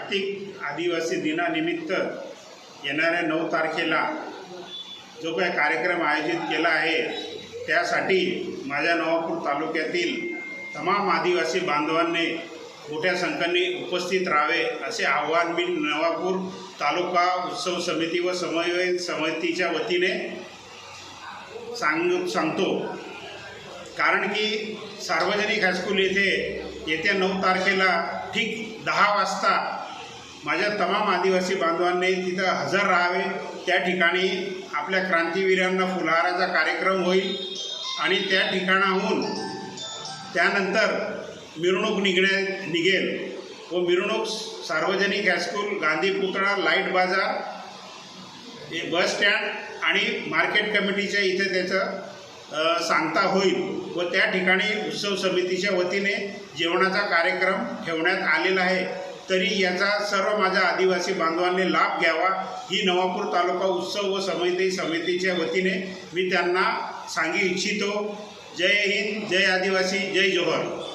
जागतिक आदिवासी दिनानिमित्त येणाऱ्या नऊ तारखेला जो काही कार्यक्रम आयोजित केला आहे त्यासाठी माझ्या नवापूर तालुक्यातील तमाम आदिवासी बांधवांनी मोठ्या संख्येने उपस्थित राहावे असे आव्हान मी नवापूर तालुका उत्सव समिती व समन्वय समितीच्या वतीने सांग सांगतो. कारण की सार्वजनिक हायस्कूल येथे येत्या नऊ तारखेला ठीक दहा वाजता माझ्या तमाम आदिवासी बांधवांनी तिथं हजर राहावे. त्या ठिकाणी आपल्या क्रांतीवीरांना फुलहाराचा कार्यक्रम होईल. आणि त्या ठिकाणाहून त्यानंतर मिरवणूक निघण्या निघेल व मिरवणूक सार्वजनिक हायस्कूल गांधी पुतळा लाइट बाजार हे बस स्टँड आणि मार्केट कमिटीच्या इथे त्याचं सांगता होईल व त्या ठिकाणी उत्सव समितीच्या वतीने जेवणाचा कार्यक्रम ठेवण्यात आलेला आहे. तरी याचा सर्व माझ्या आदिवासी बांधवांनी लाभ घ्यावा. ही नवापूर तालुका उत्सव व समिती समितीच्या वतीने मी त्यांना सांगू इच्छितो. जय हिंद जय आदिवासी जय जोहर.